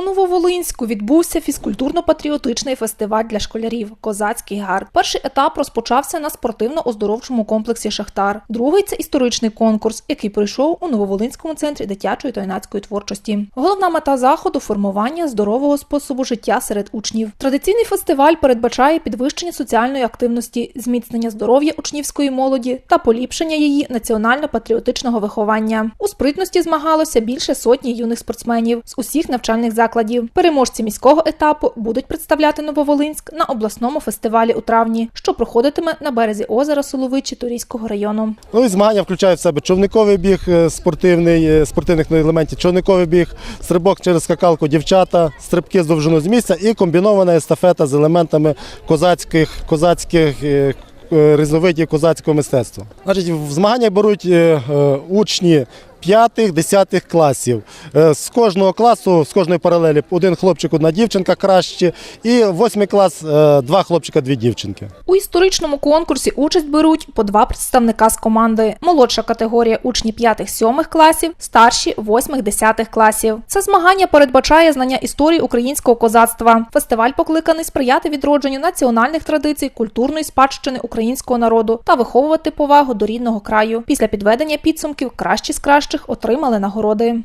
У Нововолинську відбувся фізкультурно-патріотичний фестиваль для школярів Козацький гард. Перший етап розпочався на спортивно-оздоровчому комплексі Шахтар. Другий це історичний конкурс, який пройшов у Нововолинському центрі дитячої та юнацької творчості. Головна мета заходу формування здорового способу життя серед учнів. Традиційний фестиваль передбачає підвищення соціальної активності, зміцнення здоров'я учнівської молоді та поліпшення її національно-патріотичного виховання. У спритності змагалося більше сотні юних спортсменів з усіх навчальних закладів. Переможці міського етапу будуть представляти Нововолинськ на обласному фестивалі у травні, що проходитиме на березі озера Соловичі Турійського району. Ну і змагання включають в себе човниковий біг е, спортивний, е, спортивних елементів, човниковий біг, стрибок через скакалку дівчата, стрибки з довжину з місця і комбінована естафета з елементами козацьких, козацьких е, різновидів козацького мистецтва. Значить, в змагання беруть учні. П'ятих, десятих класів. Е, З кожного класу, з кожної паралелі один хлопчик, одна дівчинка кращі. І восьмий клас е, два хлопчика, дві дівчинки. У історичному конкурсі участь беруть по два представника з команди. Молодша категорія учні 5-7 класів, старші 8-10 класів. Це змагання передбачає знання історії українського козацтва. Фестиваль покликаний сприяти відродженню національних традицій, культурної спадщини українського народу та виховувати повагу до рідного краю. Після підведення підсумків кращі з кращих отримали нагороди.